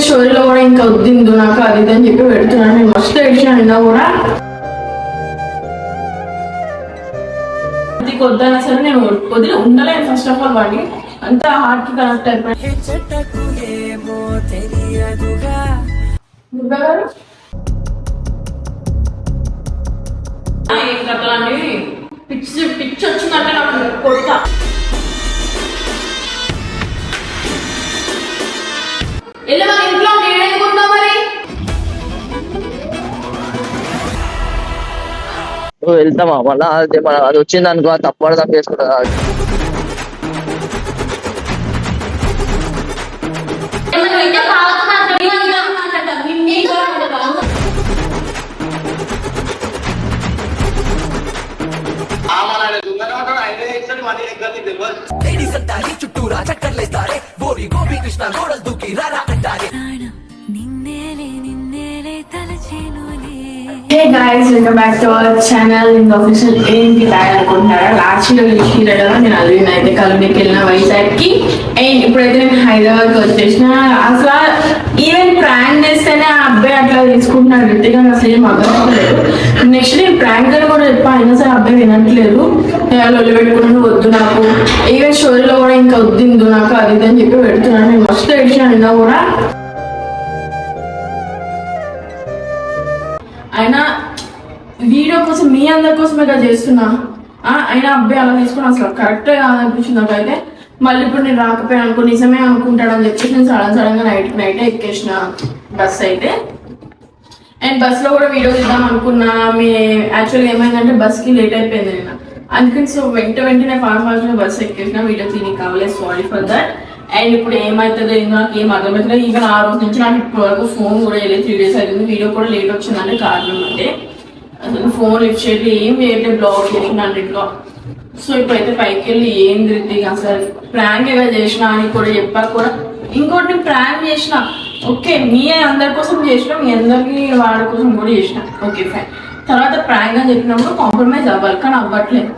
Even స్టోరీలో కూడా ఇంకా వద్దిందు నాకు అది ఇది అని చెప్పి పెడుతున్నాను నేను మస్తు ఏడ్చిన అయినా కూడా. ఇది వద్దన్నా సరే నేను వదిలి ఉండలేను ఫస్ట్ ఆఫ్ ఆల్ వాడిని. అంత హార్ట్కి కనెక్ట్ అయిపోయింది ఏం కథలండి పిచ్చి పిచ్చి వచ్చిందంటే నాకు కొడతా. ఎలా నువ్వు వెళ్తామా మళ్ళా అది మన అది వచ్చింది అనుకో తప్పని తప్పు చేసుకుంటా ఏమన్నా వింటే బావతో మాట్లాడు, నీతో మాట్లాడతాను. నీతో మాట్లాడతాను. లేడీస్ అంటారే చుట్టూరా చక్కర్లేస్తారే బోరి గోపి కృష్ణ గోడలు guys welcome back to our channel ఇంకా ఆఫీషియల్ ఏంటి బ్యాగ్ అనుకుంటున్నారా? లాస్ట్ ఇయర్ చూసిరా కదా నేను అరవింద్ అయితే కలుగునికి వెళ్ళిన వైజాగ్కి అండ్ ఇప్పుడైతే నేను హైదరాబాద్ వచ్చేసిన. అసలు ఈవెన్ ప్రాంక్ చేస్తేనే ఆ అబ్బాయి అట్లా తీసుకుంటున్నాడు. గట్టిగా అసలు ఏం అర్థమవుతలేదు నెక్స్ట్ నేను ప్రాంక్ అని కూడా చెప్పా. అయినా సరే అబ్బాయి వినట్లేదు. లొల్లి పెట్టుకుంటూ వద్దు నాకు. ఈవెన్ స్టోరీలో కూడా ఇంకా వద్దిందు నాకు అది అని చెప్పి పెడుతున్నాను నేను మస్తు ఏడ్చిన కూడా. అయినా వీడియో కోసం మీ అందరి కోసమే కదా చేస్తున్నా. అయినా అబ్బాయి అలా తీసుకుని అసలు కరెక్ట్ కాదనిపించింది నాకైతే. మళ్ళీ ఇప్పుడు నేను రాకపోయాను అనుకో నిజమే అనుకుంటాడని చెప్పేసి నేను సడన్ సడన్గా నైట్ నైట్ ఎక్కేసిన బస్ అయితే. అండ్ బస్లో కూడా వీడియో తీద్దాం అనుకున్నా. మీ యాక్చువల్గా ఏమైందంటే బస్కి లేట్ అయిపోయింది నేను అందుకని సో వెంట వెంటనే ఫార్మ్ హౌస్లో బస్ ఎక్కేసిన. వీడియో తీని కావలేదు సారీ ఫర్ దట్. అండ్ ఇప్పుడు ఏమవుతుందో ఏందో నాకు ఏం అర్థమవుతుందో ఈవెన్ ఆ రోజు నుంచి నాకు ఇప్పటి వరకు ఫోన్ కూడా వెళ్ళి త్రీ డేస్ అవుతుంది వీడియో కూడా లేట్ వచ్చిందంటే కారణం అంటే అసలు ఫోన్ లిఫ్ట్ చేయట్లేదు ఏం చేయట్లేదు బ్లాక్ చేసిన అన్నిట్లో. సో ఇప్పుడైతే పైకి వెళ్ళి ఏం తిరిగి అసలు ప్రాంక్ ఏదో చేసిన అని కూడా చెప్పాక కూడా ఇంకోటి నేను ప్రాంక్ చేసిన ఓకే మీ అందరి కోసం చేసిన మీ అందరికి వాడి కోసం కూడా చేసిన. ఓకే ఫైన్ తర్వాత ప్రాంక్ అని చెప్పినప్పుడు కాంప్రమైజ్ అవ్వాలి కానీ అవ్వట్లేదు.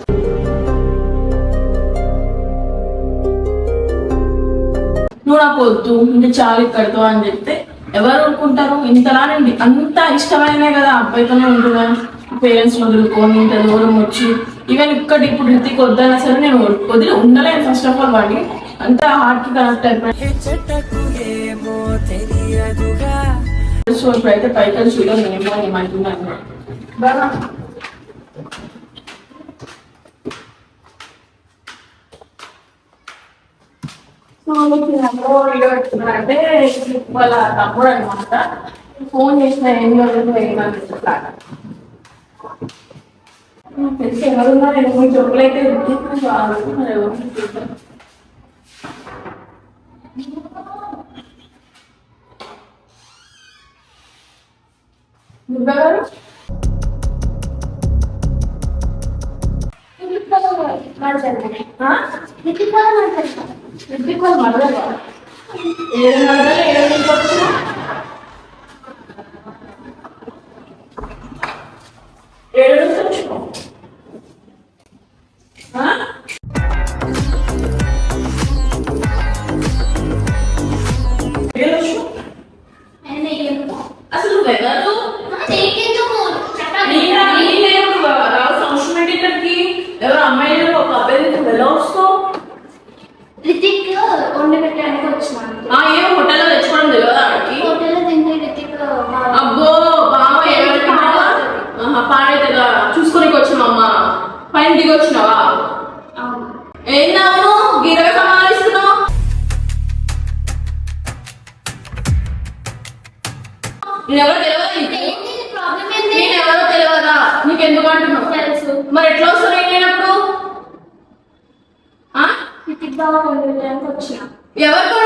నువ్వు నాకు వద్దు ఇంకా చాలు ఇక్కడితో అని చెప్తే ఎవరు అనుకుంటారు ఇంతలా నుండి అంత ఇష్టమైన కదా అబ్బాయితోనే ఉంటున్నాను పేరెంట్స్ వదులుకొని ఇంత దూరం వచ్చి ఈవెన్ ఇక్కడ ఇప్పుడు హృతిక్ వద్దన్నా సరే నేను వదిలి ఉండలేను ఫస్ట్ ఆఫ్ ఆల్ వాడిని. అంత హార్ట్ కనెక్ట్ అయిపోయింది సో ఇప్పుడైతే పైకి వెళ్ళి చూడాలి నేనేమో ఏమంటున్నాను. బాగా. అంటే వాళ్ళ తమ్ముడు అనమాట ఫోన్ చేసిన ఏం జరుగుతుంది ఏమని చెప్తాను తెలిసి ఎవరున్నారు ఎనిమిది చెప్పులైతే ఎవరు దుర్గా గారు ఏడు నెలలు ఏడు నెలలకు వచ్చిన ఎవరు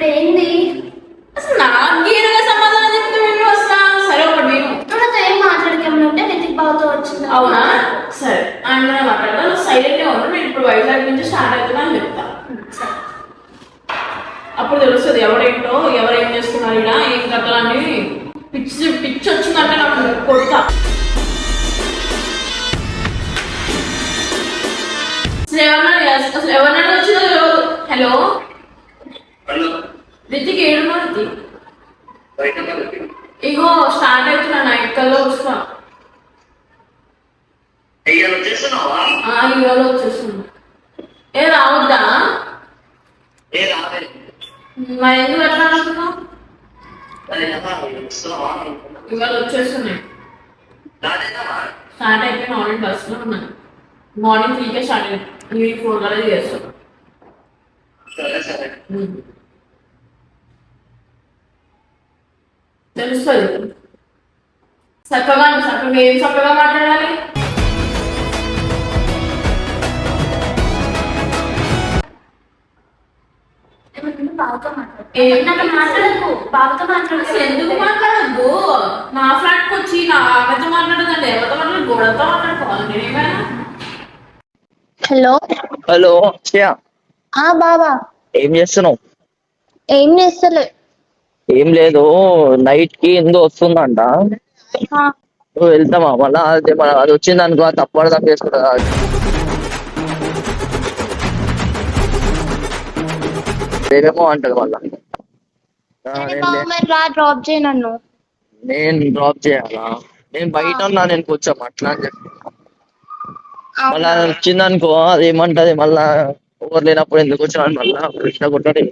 ఇప్పుడు ఏంది అసలు నాకు గీరగా సమాధానం చెప్తే విని వస్తా? సరే ఒకటి విను. నాతో ఏం మాట్లాడకేమని ఉంటే నితిక్ బాబుతో వచ్చింది? అవునా? సరే. ఆయన మాట్లాడదా నువ్వు సైలెంట్గా ఉండు. నేను ఇప్పుడు వైజాగ్ నుంచి స్టార్ట్ అవుతున్నా అని చెప్తా. అప్పుడు తెలుస్తుంది ఎవరేంటో ఎవరేం చేసుకున్నారు ఇలా ఏం కథలు అని. పిచ్చి పిచ్చి వచ్చిందంటే నాకు కొడతా. అసలు ఎవరన్నా అసలు ఎవరన్నా వచ్చిందో హలో? రితిక్ ఏడున్నా పడకు. ఇగో స్టార్ట్ అవుతున్నా నైట్ కల్లా వస్తా ఇవాళ వచ్చేస్తున్నా ఏ రావద్దా? మరి ఎందుకు అట్లా అనుకున్నావు. ఇవాళ వచ్చేస్తున్నాయి? స్టార్ట్ అయిపోయిన ఆల్రెడీ బస్సులో ఉన్నాను. మార్నింగ్ త్రీకే స్టార్ట్ అయ్యింది ఈవినింగ్ ఫోర్ కల్లా చేస్తాను సరే సరే తెలుస్తుంది. చక్కగా చక్కగా ఏం చక్కగా మాట్లాడాలి? ఎందుకు మాట్లాడద్దు? నా ఫ్లాట్కి వచ్చి నా ఆమెతో మాట్లాడదండి ఎవరితో మాట్లాడు గోడతో మాట్లాడుకోవాలి నేనేమైనా హలో. హలో బాబా ఏం చేస్తున్నావు? ఏం చేస్తలే. ఏం లేదు నైట్కి ఎందు వస్తుందంట. నువ్వు వెళ్తావా మళ్ళా అది మన అది వచ్చింది అనుకో తప్పు అర్థం చేసుకుంటా. ఏమేమో అంటది మళ్ళా. డ్రాప్ చేయి నన్ను. నేను డ్రాప్ చేయాలా? నేను బయట ఉన్నా నేను కొంచెం అట్లా అని చెప్పి? మళ్ళా వచ్చింది అనుకో అది ఏమంటది? మళ్ళా ఎవరు లేనప్పుడు ఎందుకు వచ్చినా మళ్ళా కృష్ణ కొట్టడే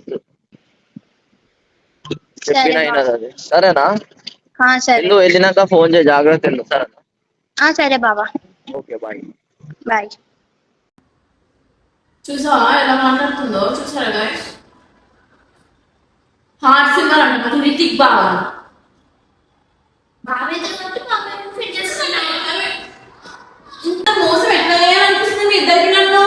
చెప్పిన సరే. అయినది అది సరేనా వెళ్ళు వెళ్ళినాక ఫోన్ చేయి జాగ్రత్త వెళ్ళు సరేనా? ఆ, సరే బాబా ఓకే బాయ్. బాయ్. చూసావా? ఎలా మాట్లాడుతుందో? చూసారా గాయస్ హార్ట్ సింగర్ అంట రితిక్ బాబు బాబు ఇంత మోసం ఎట్లా చేయాలనిపిస్తుంది మీ ఇద్దరికి నన్ను?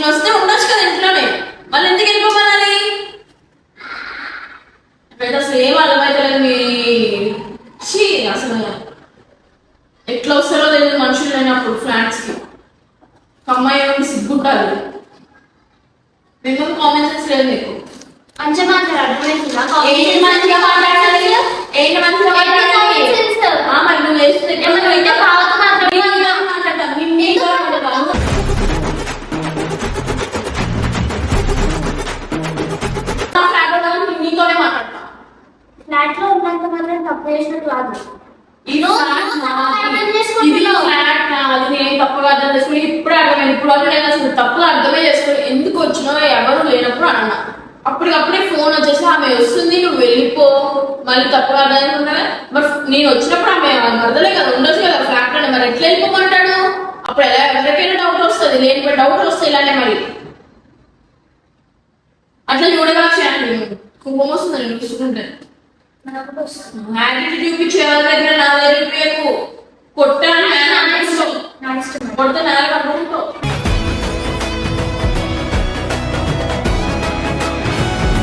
నేను వస్తే ఉండొచ్చు కదా ఇంట్లోనే. మళ్ళీ ఎందుకు వెళ్ళిపోమనాలి? అయితే అసలు ఏం అర్థమవుతలేదు మీ అసలు ఎట్లా వస్తారో తెలియదు మనుషులు లేనప్పుడు ఫ్లాట్స్కి అమ్మాయి ఏమైనా సిగ్గుంటారు ఎందుకు కామన్ సెన్స్ లేదు నీకు మంచిగా మాట్లాడు అర్థమవుతుందా ఏంటి మంచిగా మాట్లాడాలి ఏంటి మంచిగా మాట్లాడాలి ఆ, మరి నువ్వు వేస్తుంది. మాట్లాడతాను ఫ్లాట్లో ఉన్నంత మాత్రం తప్పు చేసినట్టు కాదు. ఇప్పుడు అర్థమైంది. అసలు తప్పుగా అర్థమే చేసుకుని ఎందుకు వచ్చినావో ఎవరు లేనప్పుడు అన్నా అప్పటికప్పుడే ఫోన్ వచ్చేసి ఆమె వస్తుంది నువ్వు వెళ్ళిపో. మళ్ళీ తప్పుగా చేసుకుంటా మరి నేను వచ్చినప్పుడు ఆమె మరదలే కదా ఉండొచ్చు కదా ఫ్లాట్లోనే మరి ఎట్లా వెళ్ళిపోమంటాడు? అప్పుడు ఎలా ఎవరికైనా డౌట్ వస్తుంది లేని డౌట్ వస్తాయి ఇలానే మరి. అట్లా చూడగలక్షండి కుంభం వస్తుంది? నేను చూసుకుంటే యాటిట్యూడ్ చూపించే ఎవరి దగ్గర నా దగ్గర చూపించకు కొట్టాను. కొడితే నాలుగు అనుకుంటావు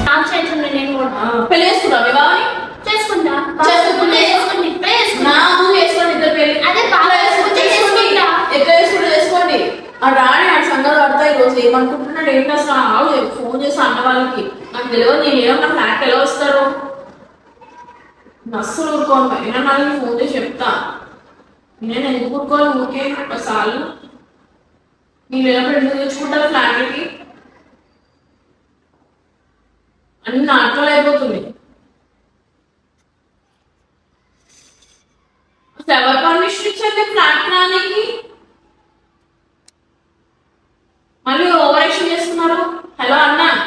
నా చేతుల్లో నేను కూడా. పెళ్ళి చేసుకున్నావు మీ బావని? చేసుకుంటా. చేసుకుంటే. చేసుకుంటా నా ముందు చేసుకోండి ఇద్దరు పెళ్ళి అదే బాగా చేసుకుంటే చేసుకోండి. చేసుకోండి. ఆ రాణి ఆ సంగతి పడతాయి ఈ రోజు ఏమనుకుంటున్నాడు ఏంటి అసలు ఆవు ఫోన్ చేసి అన్న వాళ్ళకి. నాకు తెలియదు నేను ఏమన్నా ఫ్లాట్ ఎలా వస్తారు. అస్సలు ఊరుకోను అయినా నాకు ఫోన్ చేసి చెప్తా. నేను ఎందుకు ఊరుకోను? ఊరికే ఒకసారి మీరు ఎప్పుడు ఎందుకు తెచ్చుకుంటారు ఫ్లాట్కి అన్ని నాటకాలు అయిపోతుంది. అసలు ఎవరు పర్మిషన్ ఇచ్చారు ఫ్లాట్ రానికి మళ్ళీ ఓవర్ యాక్షన్ చేస్తున్నారు. హలో అన్నా.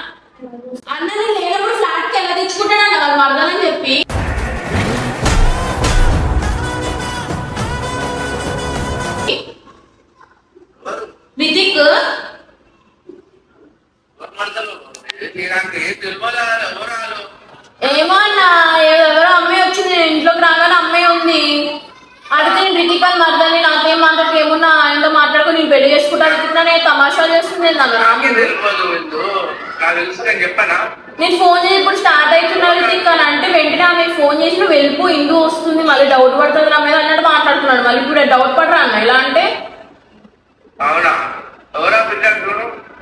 నేను ఫోన్ చేసి ఇప్పుడు స్టార్ట్ అవుతున్నారు అంటే వెంటనే ఆమె ఫోన్ చేసి నువ్వు వెళ్ళిపో ఇందు వస్తుంది మళ్ళీ డౌట్ పడుతుంది నా మీద అన్నట్టు మాట్లాడుతున్నాడు. మళ్ళీ ఇప్పుడు డౌట్ పడరా అన్న? ఇలా అంటే?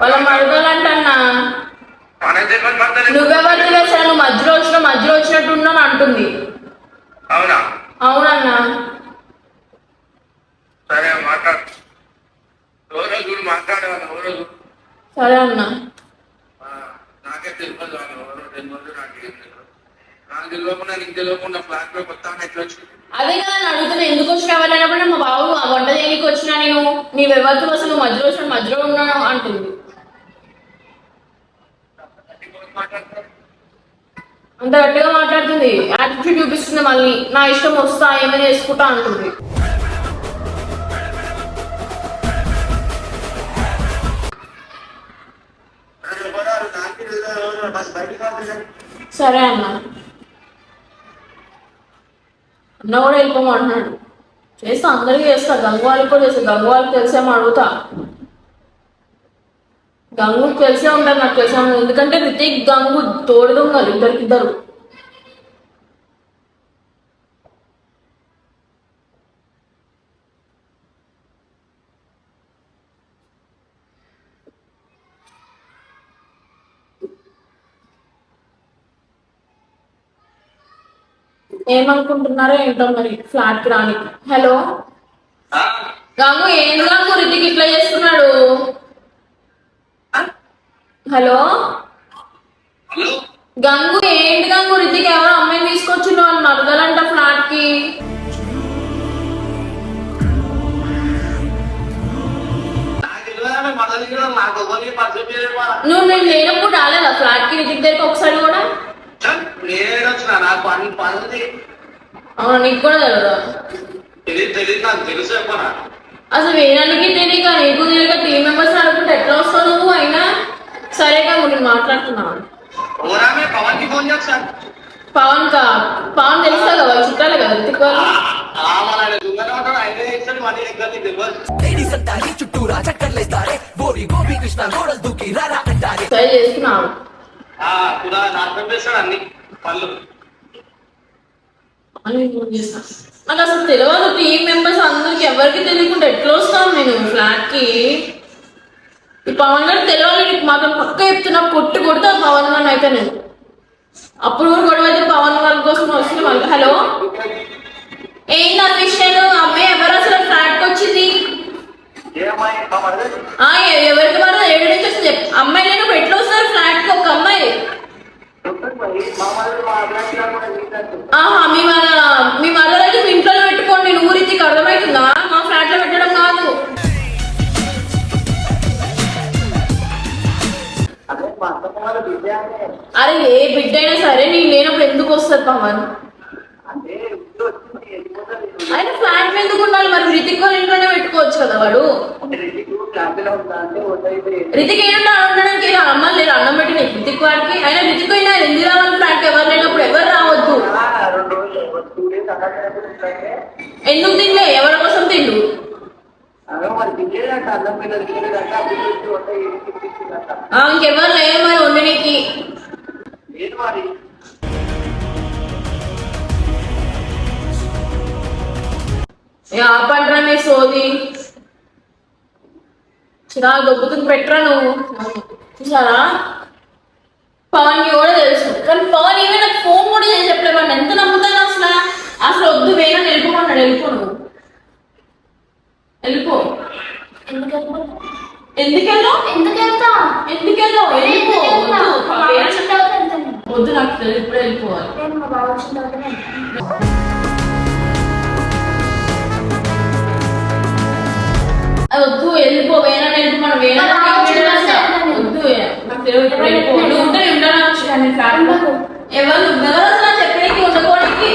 వాళ్ళ మరదలంటన్నా మన తెలియదు మన నువ్వెవరిది వేసా నువ్వు మధ్యలో వచ్చిన మధ్యలో వచ్చినట్టు ఉన్నాను అంటుంది. అవునా? అవునన్నా. సరే మాట్లాడు. ఎవరో చూడు మాట్లాడేవాళ్ళు ఎవరో చూడు. సరే అన్నా. నాకే తెలియదు తెలియకుండా నీకు తెలియకుండా ఫ్లాట్లో కొత్త ఎట్లా వచ్చింది అదే కదా నేను అడుగుతున్నా ఎందుకు వచ్చినా వెళ్ళినప్పుడు మా బాబు వంట చేయడానికి వచ్చినా నేను నీ ఎవరితో అసలు మధ్యలో వచ్చిన మధ్యలో ఉన్నాను అంటుంది. అంత గట్టిగా మాట్లాడుతుంది. యాటిట్యూడ్ చూపిస్తుంది మళ్ళీ. నా ఇష్టం వస్తా ఏమైనా చేసుకుంటా అంటుంది. సరే అన్నాను అన్న కూడా వెళ్ళిపోమంటున్నాడు. చేస్తా అందరికీ చేస్తా. గంగవాళ్ళకి కూడా చేస్తా. గంగవాళ్ళకి తెలిసేమో అడుగుతా. గంగు తెలిసే ఉంటారు నాకు తెలిసే ఎందుకంటే రితిక్ గంగు తోడు దొంగలు ఇద్దరికిద్దరు ఏమనుకుంటున్నారో ఏంటో మరి ఫ్లాట్కి రానికి హలో గంగు ఏం గంగు రితిక్ ఇట్లా చేస్తున్నాడు. హలో గంగు ఏంటి గంగు? రితిక్ ఎవరో అమ్మాయిని తీసుకొచ్చిండు వాళ్ళు మరదలంట ఫ్లాట్కి. నువ్వు నేను లేనప్పుడు రాలేదా ఫ్లాట్కి రితిక్ దగ్గరికి ఒకసారి కూడా చల్, నేను వచ్చిన అవునా నీకు కూడా తెలియదా తెలియదు తెలియదు నాకు తెలుసు చెప్పనా? అసలు వేరానికి తెలియక నీకు తెలియక టీం మెంబర్స్ అనుకుంటే ఎట్లా వస్తావు నువ్వు అయినా? సరే గంగు నేను మాట్లాడుతున్నాను ఓరామే పవన్కి ఫోన్ చేస్తా పవన్ కా? పవన్ తెలుసా కదా చుట్టాలే కదా వాళ్ళు? గోపి కృష్ణ గోడలు దూకి రారా అంటారే? సరే చేసుకున్నావు అన్ని పళ్ళు అని ఫోన్ చేస్తా. నాకు అసలు తెలియదు టీం మెంబర్స్ అందరికి ఎవరికి తెలియకుండా ఎట్లా వస్తాను నేను ఫ్లాట్కి ఈ పవన్ గారు తెలియాలి నీకు మాత్రం పక్క చెప్తున్నా కొట్టు కొడతా పవన్ గారిని అయితే నేను. అప్పుడు కూడా గొడవ అయితే పవన్ గారి కోసం వస్తుంది వాళ్ళు హలో? ఏంటి ఆ విషయాలు అమ్మాయి ఎవరు అసలు ఫ్లాట్కి వచ్చింది? ఎవరికి మరి ఏడు నుంచి వచ్చింది అమ్మాయి లేనప్పుడు ఎట్లా వస్తారు ఫ్లాట్కి? ఒక అమ్మాయి. ఆహా మీ మన మీ మదర్ అయితే మీ ఇంట్లో పెట్టుకోండి. నేను ఊరికి అర్థమవుతుందా? మా ఫ్లాట్లో పెట్టడం కాదు. అరే ఏ బిడ్డ అయినా సరే నేను లేనప్పుడు ఎందుకు వస్తుంది పవన్? ఆయన ఫ్లాట్ మీద ఎందుకు ఉండాలి మరి రితిక్ వాళ్ళ ఇంట్లోనే పెట్టుకోవచ్చు కదా వాడు? రితిక్ ఏంటంటే ఉండడానికి ఏదో అమ్మ లేదు అన్నం పెట్టిన రితిక్ వాడికి. అయినా రితిక్ అయినా ఎందుకు రావాలి ఫ్లాట్ ఎవరు లేనప్పుడు ఎవరు రావద్దు? ఎందుకు తినలే? ఎవరి కోసం తిండు? ఇంకెవరు లేరు మరి వండడానికి ఆపండ్రా మీ సోది చిరా దొబ్బుతుంది పెట్టరా నువ్వు? చూసారా? పవన్ కూడా తెలుసు. కానీ పవన్ ఈవెన్ నాకు ఫోన్ కూడా చేసి చెప్పలేదు వాడిని ఎంత నమ్ముతాను అసలు? అసలు వద్దు వేరే వెళ్ళిపోమన్నాడు వెళ్ళిపో నువ్వు. వెళ్ళిపో. ఎందుకు వెళ్తావు? ఎందుకు వెళ్ళావు ఎందుకు వెళ్తా ఎందుకు వెళ్ళావు వెళ్ళిపో? వద్దు. నాకు తెలియదు. ఇప్పుడే వెళ్ళిపోవాలి. వద్దు వెళ్ళిపో వేరే వెళ్ళిపోమను వేరే మా బావ వచ్చిన తర్వాత వెళ్తాను. వద్దు వెళ్ళిపో నువ్వు ఉంటే నేను ఉండను వచ్చి ఫ్లాట్లో ఎవరు అసలు చెప్పడానికి ఉండకోవడానికి